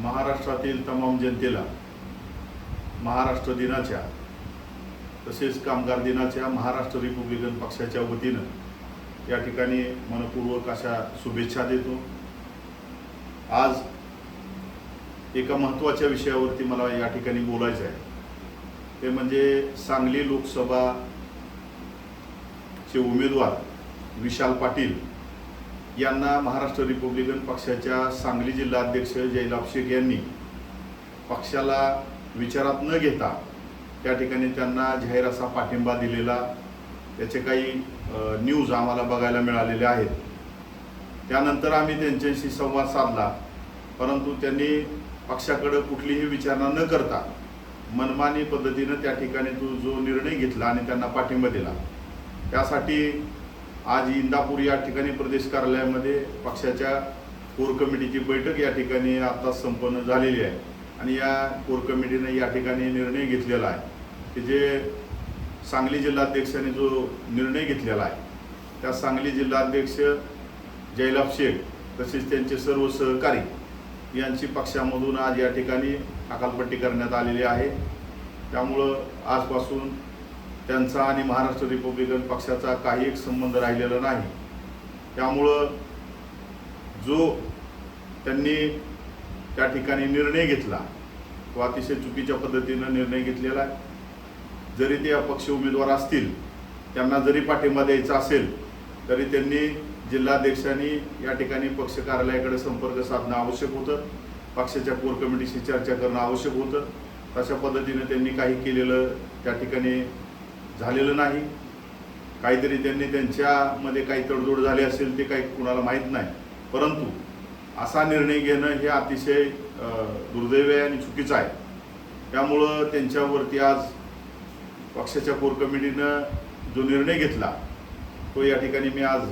महाराष्ट्रातील तमाम जनतेला महाराष्ट्र दिनाच्या तसेच कामगार दिनाच्या महाराष्ट्र रिपब्लिकन पक्षाच्या वतीनं या ठिकाणी मनपूर्वक अशा शुभेच्छा देतो. आज एका महत्त्वाच्या विषयावरती मला या ठिकाणी बोलायचं आहे. ते म्हणजे सांगली लोकसभा चे उमेदवार विशाल पाटील यांना महाराष्ट्र रिपब्लिकन पक्षाच्या सांगली जिल्हा अध्यक्ष जयलाभ शेख यांनी पक्षाला विचारात न घेता त्या ठिकाणी त्यांना जाहीर असा पाठिंबा दिलेला. त्याचे काही न्यूज आम्हाला बघायला मिळालेले आहेत. त्यानंतर आम्ही त्यांच्याशी संवाद साधला. परंतु त्यांनी पक्षाकडं कुठलीही विचारणा न करता मनमानी पद्धतीनं त्या ठिकाणी तो जो निर्णय घेतला आणि त्यांना पाठिंबा दिला. त्यासाठी आज इंदापूर या ठिकाणी प्रदेश कार्यालयामध्ये पक्षाच्या कोर कमिटीची बैठक या ठिकाणी आता संपन्न झालेली आहे. आणि या कोर कमिटीने या ठिकाणी निर्णय घेतलेला आहे. की जे सांगली जिल्हाध्यक्षाने जो निर्णय घेतलेला आहे त्या सांगली जिल्हाध्यक्ष जयलाब शेख तसेच त्यांचे सर्व सहकारी यांची पक्षामधून आज या ठिकाणी अकालपट्टी करण्यात आलेली आहे. त्यामुळं आजपासून त्यांचा आणि महाराष्ट्र रिपब्लिकन पक्षाचा काही एक संबंध राहिलेला नाही. त्यामुळं जो त्यांनी त्या ठिकाणी निर्णय घेतला तो अतिशय चुकीच्या पद्धतीनं निर्णय घेतलेला आहे. जरी ते अपक्ष उमेदवार असतील त्यांना जरी पाठिंबा द्यायचा असेल तरी त्यांनी जिल्हाध्यक्षांनी या ठिकाणी पक्ष कार्यालयाकडे संपर्क साधणं आवश्यक होतं. पक्षाच्या कोर कमिटीशी चर्चा करणं आवश्यक होतं. तशा पद्धतीने त्यांनी काही केलेलं त्या ठिकाणी झालेलं नाही. काहीतरी त्यांनी त्यांच्यामध्ये काही तडजोड झाली असेल ते काही कुणाला माहीत नाही. परंतु असा निर्णय घेणं हे अतिशय दुर्दैवी आणि चुकीचं आहे. त्यामुळं त्यांच्यावरती आज पक्षाच्या कोर कमिटीनं जो निर्णय घेतला तो या ठिकाणी मी आज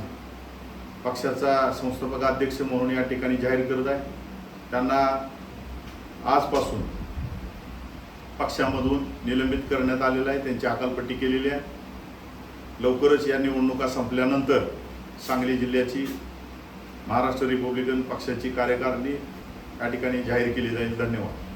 पक्षाचा संस्थापक अध्यक्ष म्हणून या ठिकाणी जाहीर करत आहे. त्यांना आजपासून पक्षामधून निलंबित करण्यात आलेलं आहे त्यांची अकालपट्टी केलेली आहे. लवकरच या निवडणुका संपल्यानंतर सांगली जिल्ह्याची महाराष्ट्र रिपब्लिकन पक्षाची कार्यकारिणी या ठिकाणी जाहीर केली जाईल. धन्यवाद.